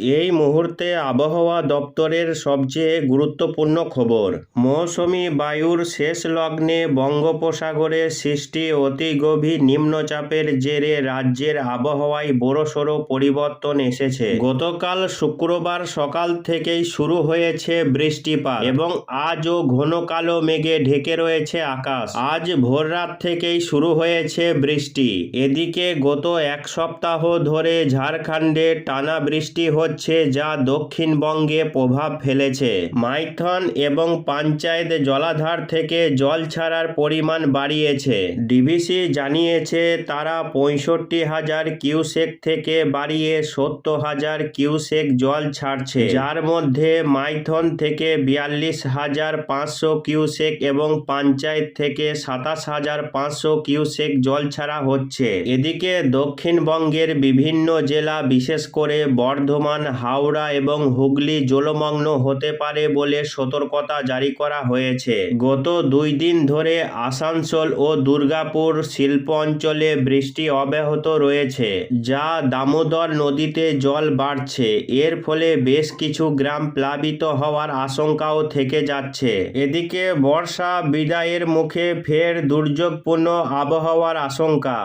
এই মুহূর্তে আবহাওয়া দপ্তরের সবচেয়ে গুরুত্বপূর্ণ খবর। মৌসুমি বায়ুর শেষ লগ্নে বঙ্গোপসাগরে সৃষ্টি অতি গভীর নিম্নচাপের জেরে রাজ্যের আবহাওয়ায় বড়সড় পরিবর্তন এসেছে। গতকাল শুক্রবার সকাল থেকেই শুরু হয়েছে বৃষ্টিপাত এবং আজও ঘন কালো মেঘে ঢেকে রয়েছে আকাশ। আজ ভোররাত থেকেই শুরু হয়েছে বৃষ্টি। এদিকে গত এক সপ্তাহ ধরে ঝাড়খণ্ডে টানা বৃষ্টি হচ্ছে। যা দক্ষিণবঙ্গে প্রভাব ফেলেছে। মাইথন এবং পঞ্চায়েত জলাধার থেকে জল ছাড়ার পরিমাণ বাড়িয়েছে। ডিভিসি জানিয়েছে, তারা পঁয়ষট্টি হাজার কিউসেক থেকে বাড়িয়ে সত্তর হাজার কিউসেক জল ছাড়ছে। যার মধ্যে মাইথন থেকে বিয়াল্লিশ হাজার পাঁচশো কিউসেক এবং পঞ্চায়েত থেকে সাতাশ হাজার পাঁচশো কিউসেক জল ছাড়া হচ্ছে। এদিকে দক্ষিণবঙ্গের বিভিন্ন জেলা, বিশেষ করে বর্ধমান হাওড়া এবং হুগলি জলমগ্ন হতে পারে বলে সতর্কতা জারি করা হয়েছে। গত দুই দিন ধরে আসানসোল ও দুর্গাপুর শিল্প অঞ্চলে বৃষ্টি অব্যাহত রয়েছে, যা দামোদর নদীতে জল বাড়ছে। এর ফলে বেশ কিছু গ্রাম প্লাবিত হওয়ার আশঙ্কাও থেকে যাচ্ছে। এদিকে বর্ষা বিদায়ের মুখে ফের দুর্যোগপূর্ণ আবহাওয়ার আশঙ্কা।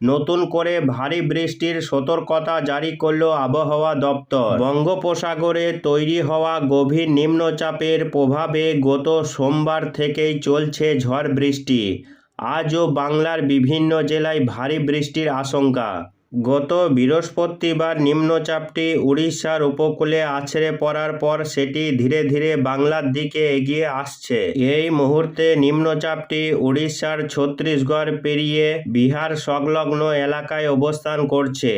নতুন করে ভারী বৃষ্টির সতর্কতা জারি করল আবহাওয়া দপ্তর। বঙ্গোপসাগরে তৈরি হওয়া গভীর নিম্নচাপের প্রভাবে গত সোমবার থেকেই চলছে ঝড় বৃষ্টি। আজও বাংলার বিভিন্ন জেলায় ভারী বৃষ্টির আশঙ্কা। গত বৃহস্পতিবার নিম্নচাপটি উড়িষ্যার উপকূলে আছড়ে পড়ার পর সেটি ধীরে ধীরে বাংলার দিকে এগিয়ে আসছে। এই মুহূর্তে নিম্নচাপটি উড়িষ্যার ছত্তিশগড় পেরিয়ে বিহার সংলগ্ন এলাকায় অবস্থান করছে।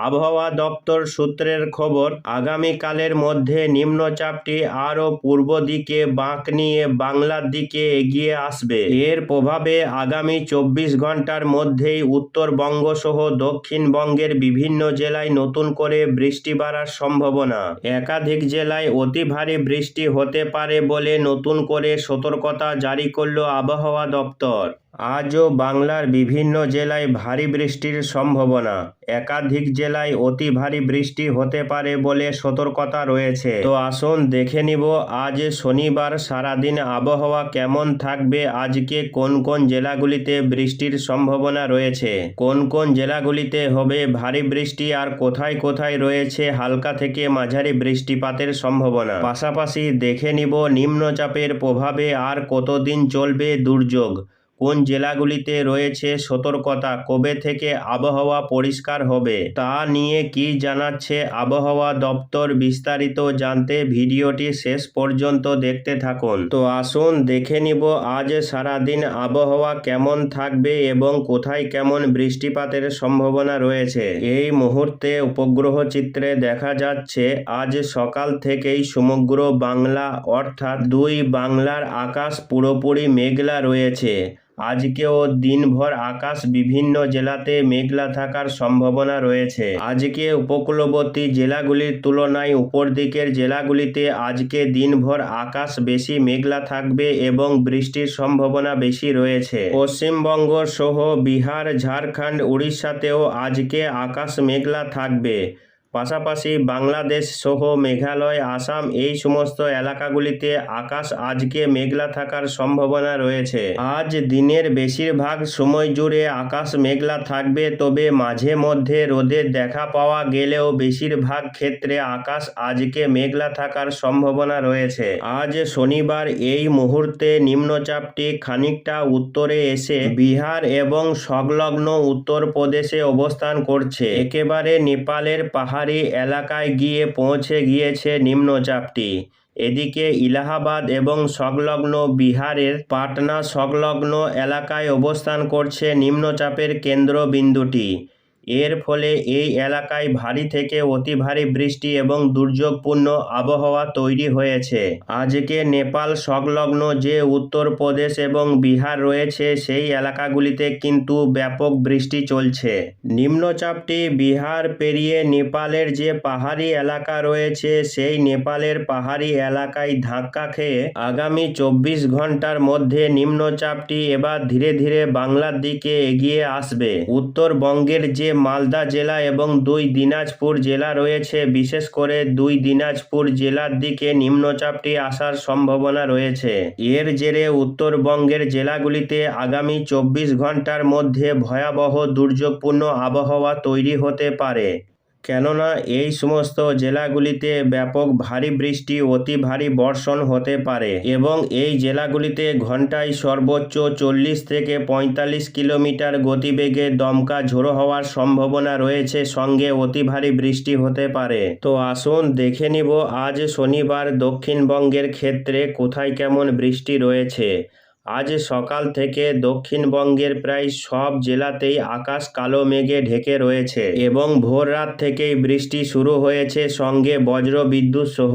আবহাওয়া দপ্তর সূত্রের খবর, আগামীকালের মধ্যে নিম্নচাপটি আরও পূর্ব দিকে বাঁক নিয়ে বাংলার দিকে এগিয়ে আসবে। এর প্রভাবে আগামী চব্বিশ ঘণ্টার মধ্যেই উত্তরবঙ্গ সহ দক্ষিণবঙ্গের বিভিন্ন জেলায় নতুন করে বৃষ্টি বাড়ার সম্ভাবনা। একাধিক জেলায় অতি ভারী বৃষ্টি হতে পারে বলে নতুন করে সতর্কতা জারি করল আবহাওয়া দপ্তর। আজও বাংলার বিভিন্ন জেলায় ভারী বৃষ্টির সম্ভাবনা। একাধিক জেলায় অতি ভারী বৃষ্টি হতে পারে বলে সতর্কতা রয়েছে। তো আসুন দেখে নিব, আজ শনিবার সারাদিন আবহাওয়া কেমন থাকবে? আজকে কোন কোন জেলাগুলিতে বৃষ্টির সম্ভাবনা রয়েছে? কোন কোন জেলাগুলিতে হবে ভারী বৃষ্টি? আর কোথায় কোথায় রয়েছে হালকা থেকে মাঝারি বৃষ্টিপাতের সম্ভাবনা? পাশাপাশি দেখে নিব, নিম্নচাপের প্রভাবে আর কতদিন চলবে দুর্যোগ? কোন জেলাগুলিতে রয়েছে সতর্কতা, কবে থেকে আবহাওয়া পরিষ্কার হবে, তা নিয়ে কি জানাচ্ছে আবহাওয়া দপ্তর বিস্তারিত জানতে ভিডিওটি শেষ পর্যন্ত দেখতে থাকুন। তো আসুন দেখে নিব আজ সারাদিন আবহাওয়া কেমন থাকবে এবং কোথায় কেমন বৃষ্টিপাতের সম্ভাবনা রয়েছে। এই মুহূর্তে উপগ্রহ চিত্রে দেখা যাচ্ছে, আজ সকাল থেকেই সমগ্র বাংলা অর্থাৎ দুই বাংলার আকাশ পুরোপুরি মেঘলা রয়েছে। আজকেও দিনভর আকাশ বিভিন্ন জেলাতে মেঘলা থাকার সম্ভাবনা রয়েছে। আজকে উপকূলবর্তী জেলাগুলির তুলনায় উপর দিকের জেলাগুলিতে আজকে দিনভর আকাশ বেশি মেঘলা থাকবে এবং বৃষ্টির সম্ভাবনা বেশি রয়েছে। পশ্চিমবঙ্গ সহ বিহার, ঝাড়খণ্ড, উড়িষ্যাতেও আজকে আকাশ মেঘলা থাকবে। পাশাপাশি বাংলাদেশ সহ মেঘালয়, আসাম এই সমস্ত এলাকাগুলিতে আকাশ আজকে মেঘলা থাকার সম্ভাবনা রয়েছে। আজ দিনের বেশিরভাগ সময় জুড়ে আকাশ মেঘলা থাকবে, তবে মাঝে মধ্যে রোদের দেখা পাওয়া গেলেও বেশিরভাগ ক্ষেত্রে আকাশ আজকে মেঘলা থাকার সম্ভাবনা রয়েছে। আজ শনিবার এই মুহূর্তে নিম্নচাপটি খানিকটা উত্তরে এসে বিহার এবং সংলগ্ন উত্তরপ্রদেশে অবস্থান করছে। একেবারে নেপালের পাহাড়ি এলাকায় গিয়ে পৌঁছে গিয়েছে নিম্নচাপটি। এদিকে ইলাহাবাদ এবং সংলগ্ন বিহারের পাটনা সংলগ্ন এলাকায় অবস্থান করছে নিম্নচাপের কেন্দ্রবিন্দুটি। এর ফলে এই এলাকায় ভারী থেকে অতি ভারী বৃষ্টি এবং দুর্যোগপূর্ণ আবহাওয়া তৈরি হয়েছে। আজকে নেপাল সংলগ্ন যে উত্তরপ্রদেশ এবং বিহার রয়েছে, সেই এলাকাগুলিতে কিন্তু ব্যাপক বৃষ্টি চলছে। নিম্নচাপটি বিহার পেরিয়ে নেপালের যে পাহাড়ি এলাকা রয়েছে, সেই নেপালের পাহাড়ি এলাকায় ধাক্কা খেয়ে আগামী চব্বিশ ঘণ্টার মধ্যে নিম্নচাপটি এবার ধীরে ধীরে বাংলার দিকে এগিয়ে আসবে। উত্তরবঙ্গের যে মালদা জেলা এবং দুই দিনাজপুর জেলা রয়েছে। বিশেষ করে দুই দিনাজপুর জেলার দিকে নিম্নচাপটি আসার সম্ভাবনা রয়েছে। এর জেরে উত্তরবঙ্গের জেলাগুলিতে আগামী চব্বিশ ঘণ্টার মধ্যে ভয়াবহ দুর্যোগপূর্ণ আবহাওয়া তৈরি হতে পারে। কেননা এই সমস্ত জেলাগুলিতে ব্যাপক ভারী বৃষ্টি, অতি ভারী বর্ষণ হতে পারে এবং এই জেলাগুলিতে ঘন্টায় সর্বোচ্চ চল্লিশ থেকে পঁয়তাল্লিশ কিলোমিটার গতিবেগে দমকা ঝোড়ো হওয়ার সম্ভাবনা রয়েছে, সঙ্গে অতি ভারী বৃষ্টি হতে পারে। তো আসুন দেখে নিব, আজ শনিবার দক্ষিণবঙ্গের ক্ষেত্রে কোথায় কেমন বৃষ্টি রয়েছে। আজ সকাল থেকে দক্ষিণবঙ্গের প্রায় সব জেলাতেই আকাশ কালো মেঘে ঢেকে রয়েছে এবং ভোর রাত থেকেই বৃষ্টি শুরু হয়েছে সঙ্গে বজ্র বিদ্যুৎ সহ।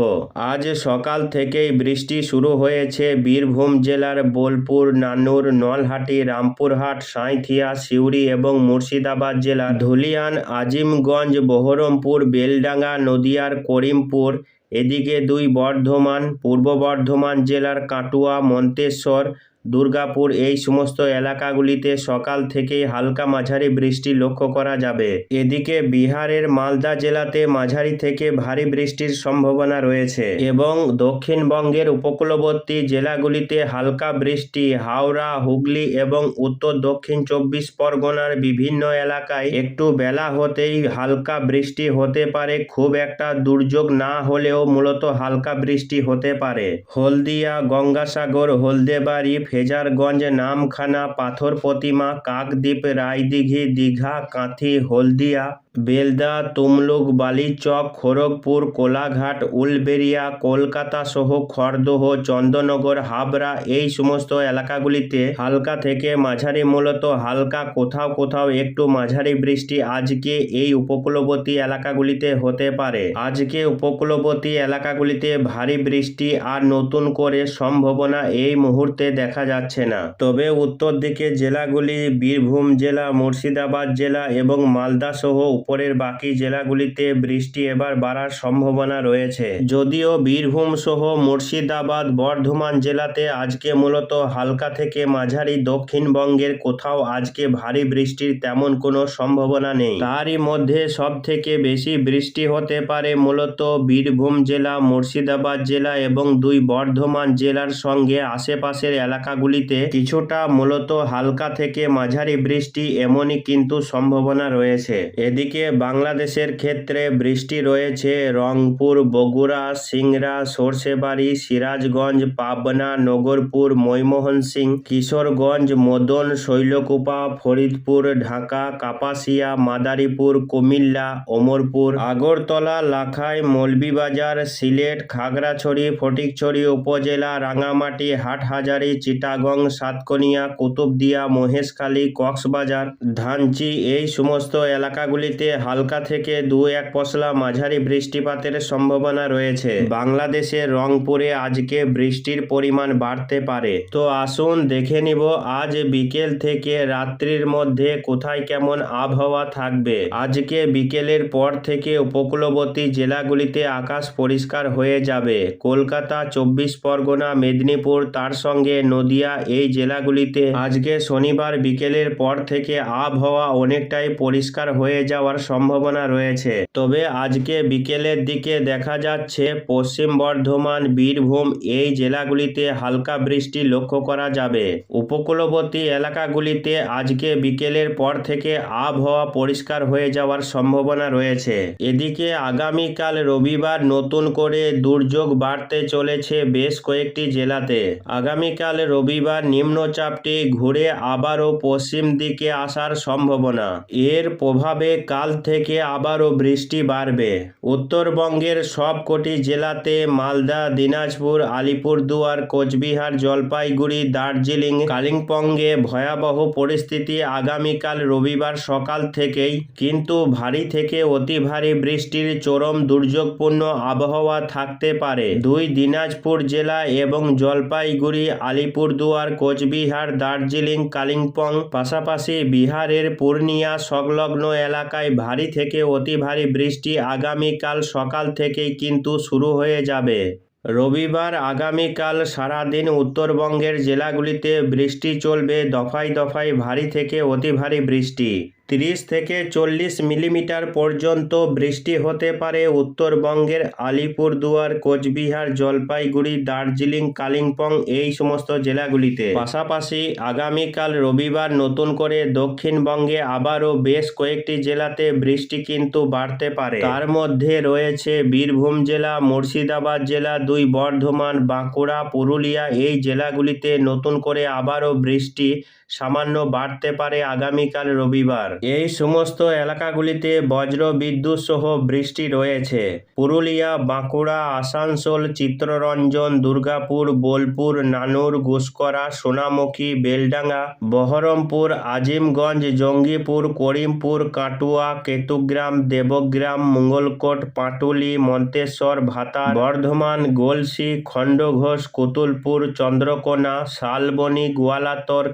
আজ সকাল থেকেই বৃষ্টি শুরু হয়েছে বীরভূম জেলার বোলপুর, নানুর, নলহাটি, রামপুরহাট, সাঁইথিয়া, সিউড়ি এবং মুর্শিদাবাদ জেলার ধুলিয়ান, আজিমগঞ্জ, বহরমপুর, বেলডাঙ্গা, নদিয়ার করিমপুর, এদিকে দুই বর্ধমান, পূর্ব বর্ধমান জেলার কাটুয়া, মন্তেশ্বর দুর্গাপুর এই সমস্ত এলাকাগুলিতে সকাল থেকেই হালকা মাঝারি বৃষ্টি লক্ষ্য করা যাবে। এদিকে বিহারের মালদা জেলাতে মাঝারি থেকে ভারী বৃষ্টির সম্ভাবনা রয়েছে এবং দক্ষিণবঙ্গের উপকূলবর্তী জেলাগুলিতে হালকা বৃষ্টি, হাওড়া, হুগলি এবং উত্তর দক্ষিণ চব্বিশ পরগনার বিভিন্ন এলাকায় একটু বেলা হতেই হালকা বৃষ্টি হতে পারে, খুব একটা দুর্যোগ না হলেও মূলত হালকা বৃষ্টি হতে পারে। হলদিয়া, গঙ্গাসাগর, হলদেবাড়ি ফেজারগঞ্জ নামখানা পাথর প্রতিমা কাকদ্বীপ রায়দিঘি দীঘা কাঁথি হলদিয়া বেলদা, তুমলুক, বালিচক, খড়গপুর, কোলাঘাট, উলবেরিয়া, কলকাতা সহ খড়দহ, চন্দননগর, হাবড়া এই সমস্ত এলাকাগুলিতে হালকা থেকে মাঝারি মূলত হালকা কোথাও কোথাও একটু মাঝারি বৃষ্টি আজকে এই উপকূলবর্তী এলাকাগুলিতে হতে পারে। আজকে উপকূলবর্তী এলাকাগুলিতে ভারী বৃষ্টি আর নতুন করে সম্ভাবনা এই মুহূর্তে দেখা যাচ্ছে না। তবে উত্তর দিকে জেলাগুলি বীরভূম জেলা, মুর্শিদাবাদ জেলা এবং মালদা সহ উপরের বাকি জেলাগুলিতে বৃষ্টি এবার বাড়ার সম্ভাবনা রয়েছে। যদিও বীরভূম সহ মুর্শিদাবাদ, বর্ধমান জেলাতে আজকে মূলত হালকা থেকে মাঝারি দক্ষিণবঙ্গের কোথাও আজকে ভারী বৃষ্টির তেমন কোনো সম্ভাবনা নেই। তারই মধ্যে সব থেকে বেশি বৃষ্টি হতে পারে মূলত বীরভূম জেলা, মুর্শিদাবাদ জেলা এবং দুই বর্ধমান জেলার সঙ্গে আশেপাশের এলাকাগুলিতে কিছুটা মূলত হালকা থেকে মাঝারি বৃষ্টি এমনই কিন্তু সম্ভাবনা রয়েছে। এদিকে বাংলাদেশের ক্ষেত্রে বৃষ্টি রয়েছে। রংপুর, বগুড়া, সিংড়া, সর্ষেবাড়ি, সিরাজগঞ্জ, পাবনা, নগরপুর ময়মোহন সিং কিশোরগঞ্জ, মদন, শৈলকুপা, ফরিদপুর, ঢাকা, কাপাসিয়া, মাদারীপুর, কুমিল্লা ওমরপুর আগরতলা, লাখাই, মৌলভীবাজার, সিলেট, খাগড়াছড়ি, ফটিকছড়ি উপজেলা, রাঙামাটি, হাটহাজারি, চিটাগং, সাতকনিয়া, কুতুবদিয়া, মহেশখালী, কক্সবাজার, ধানচি, এই সমস্ত এলাকাগুলিতে হালকা থেকে দু এক পশলা মাঝারি বৃষ্টিপাতের সম্ভাবনা রয়েছে। বাংলাদেশে রংপুরে আজকে বৃষ্টির পরিমাণ বাড়তে পারে। তো আসুন দেখে নিব আজ বিকেল থেকে রাত্রির মধ্যে কোথায় কেমন আবহাওয়া থাকবে। আজকে বিকেলের পর থেকে উপকূলবর্তী জেলাগুলিতে আকাশ পরিষ্কার হয়ে যাবে। কলকাতা, চব্বিশ পরগনা, মেদিনীপুর, তার সঙ্গে নদিয়া এই জেলাগুলিতে আজকে শনিবার বিকেলের পর থেকে আবহাওয়া অনেকটাই পরিষ্কার হয়ে যাওয়ার সম্ভাবনা রয়েছে। তবে আজকে বিকেলের দিকে দেখা যাচ্ছে, পশ্চিম বর্ধমান, বীরভূম এই জেলাগুলিতে হালকা বৃষ্টি লক্ষ্য করা যাবে। উপকূলবর্তী এলাকাগুলিতে আজকে বিকেলের পর থেকে আবহাওয়া পরিষ্কার হয়ে যাওয়ার সম্ভাবনা রয়েছে। এদিকে আগামীকাল রবিবার নতুন করে দুর্যোগ বাড়তে চলেছে বেশ কয়েকটি জেলাতে। আগামীকাল রবিবার নিম্নচাপটি ঘুরে আবারও পশ্চিম দিকে আসার সম্ভাবনা। এর প্রভাবে কাল থেকে আবারও বৃষ্টি বাড়বে। উত্তরবঙ্গের সবকটি জেলাতে মালদা, দিনাজপুর, আলিপুরদুয়ার, কোচবিহার, জলপাইগুড়ি, দার্জিলিং, কালিম্পংয়ে ভয়াবহ পরিস্থিতি আগামীকাল রবিবার সকাল থেকেই, কিন্তু ভারী থেকে অতি ভারী বৃষ্টির চরম দুর্যোগপূর্ণ আবহাওয়া থাকতে পারে। দুই দিনাজপুর জেলা এবং জলপাইগুড়ি, আলিপুরদুয়ার, কোচবিহার, দার্জিলিং, কালিম্পং, পাশাপাশি বিহারের পূর্ণিয়া সংলগ্ন এলাকায় ভারী থেকে অতি ভারী বৃষ্টি আগামীকাল সকাল থেকেই কিন্তু শুরু হয়ে যাবে। রবিবার আগামীকাল সারাদিন উত্তরবঙ্গের জেলাগুলিতে বৃষ্টি চলবে, দফায় দফায় ভারী থেকে অতি ভারী বৃষ্টি। তিরিশ থেকে চল্লিশ মিলিমিটার পর্যন্ত বৃষ্টি হতে পারে উত্তরবঙ্গের আলিপুরদুয়ার, কোচবিহার, জলপাইগুড়ি, দার্জিলিং, কালিম্পং এই সমস্ত জেলাগুলিতে। পাশাপাশি আগামীকাল রবিবার নতুন করে দক্ষিণবঙ্গে আবারও বেশ কয়েকটি জেলাতে বৃষ্টি কিন্তু বাড়তে পারে। তার মধ্যে রয়েছে বীরভূম জেলা, মুর্শিদাবাদ জেলা, দুই বর্ধমান, বাঁকুড়া, পুরুলিয়া এই জেলাগুলিতে নতুন করে আবারও বৃষ্টি সামান্য বাড়তে পারে আগামীকাল রবিবার। এই সমস্ত এলাকাগুলিতে বজ্র বিদ্যুৎ সহ বৃষ্টি রয়েছে। পুরুলিয়া, বাঁকুড়া, আসানসোল চিত্ররঞ্জন দুর্গাপুর, বোলপুর, নানুর গুসকরা সোনামুখী, বেলডাঙ্গা, বহরমপুর, আজিমগঞ্জ, জঙ্গিপুর, করিমপুর, কাটুয়া, কেতুগ্রাম, দেবগ্রাম, মঙ্গলকোট, পাটুলি, মন্তেশ্বর, ভাতা, বর্ধমান, গোলসি, খণ্ডঘোষ, কুতুলপুর, চন্দ্রকোনা, শালবনী, গোয়ালাতর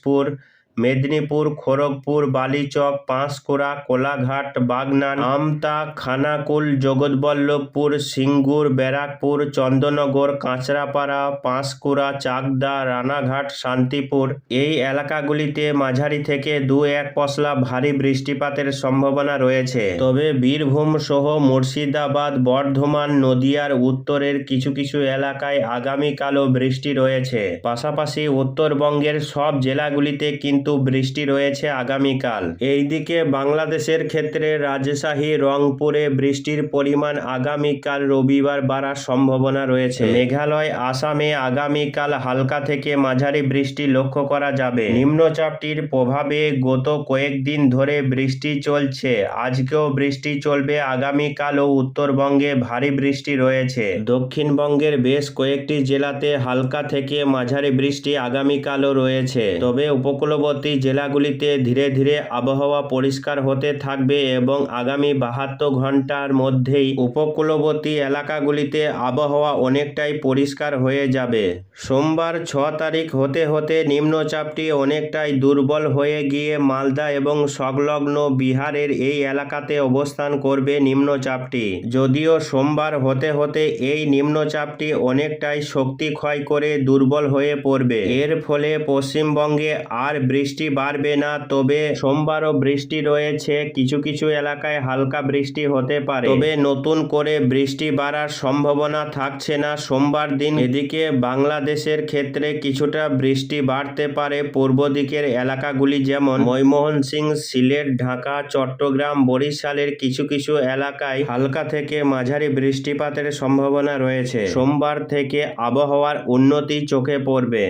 por মেদিনীপুর, খড়গপুর, বালিচক, পাঁশকুড়া, কোলাঘাট, বাগনান, আমতা, খানাকুল, জগৎবল্লভপুর, সিঙ্গুর, ব্যারাকপুর, চন্দননগর, কাঁচরাপাড়া, পাঁশকুড়া, চাকদা, রানাঘাট, শান্তিপুর। এই এলাকাগুলিতে মাঝারি থেকে দু এক পশলা ভারী বৃষ্টিপাতের সম্ভাবনা রয়েছে। তবে বীরভূম সহ মুর্শিদাবাদ, বর্ধমান, নদিয়ার উত্তরের কিছু কিছু এলাকায় আগামীকালও বৃষ্টি রয়েছে। পাশাপাশি উত্তরবঙ্গের সব জেলাগুলিতে কিন্তু বৃষ্টি রয়েছে আগামীকাল। এইদিকে বাংলাদেশের ক্ষেত্রে রাজশাহী, রংপুরে বৃষ্টির পরিমাণ আগামীকাল রবিবার বাড়ার সম্ভাবনা রয়েছে। মেঘালয়, আসামে আগামীকাল হালকা থেকে মাঝারি বৃষ্টি লক্ষ্য করা যাবে। নিম্নচাপটির প্রভাবে গত কয়েকদিন ধরে বৃষ্টি চলছে। আজকেও বৃষ্টি চলবে আগামীকালও উত্তরবঙ্গে ভারী বৃষ্টি রয়েছে। দক্ষিণবঙ্গের বেশ কয়েকটি জেলাতে হালকা থেকে মাঝারি বৃষ্টি আগামীকালও রয়েছে। তবে উপকূলবর্তী জেলাগুলিতে ধীরে ধীরে আবহাওয়া পরিষ্কার হতে থাকবে এবং আগামী বাহাত্তর ঘণ্টার মধ্যেই উপকূলবর্তী এলাকাগুলিতে আবহাওয়া অনেকটাই পরিষ্কার হয়ে যাবে। সোমবার ছ তারিখ হতে হতে নিম্নচাপটি অনেকটাই দুর্বল হয়ে গিয়ে মালদা এবং সংলগ্ন বিহারের এই এলাকাতে অবস্থান করবে নিম্নচাপটি। যদিও সোমবার হতে হতে এই নিম্নচাপটি অনেকটাই শক্তি ক্ষয় করে দুর্বল হয়ে পড়বে। এর ফলে পশ্চিমবঙ্গে আর বৃষ্টি বাড়বে না, তবে সোমবারও বৃষ্টি রয়েছে। কিছু কিছু এলাকায় হালকা বৃষ্টি হতে পারে। তবে নতুন করে বৃষ্টি বাড়ার সম্ভাবনা থাকছে না। সোমবার দিন এদিকে বাংলাদেশের ক্ষেত্রে কিছুটা বৃষ্টি বাড়তে পারে। পূর্ব দিকের এলাকাগুলি যেমন ময়মোহন সিং সিলেট, ঢাকা, চট্টগ্রাম, বরিশালের কিছু কিছু এলাকায় হালকা থেকে মাঝারি বৃষ্টিপাতের সম্ভাবনা রয়েছে। সোমবার থেকে আবহাওয়ার উন্নতি চোখে পড়বে।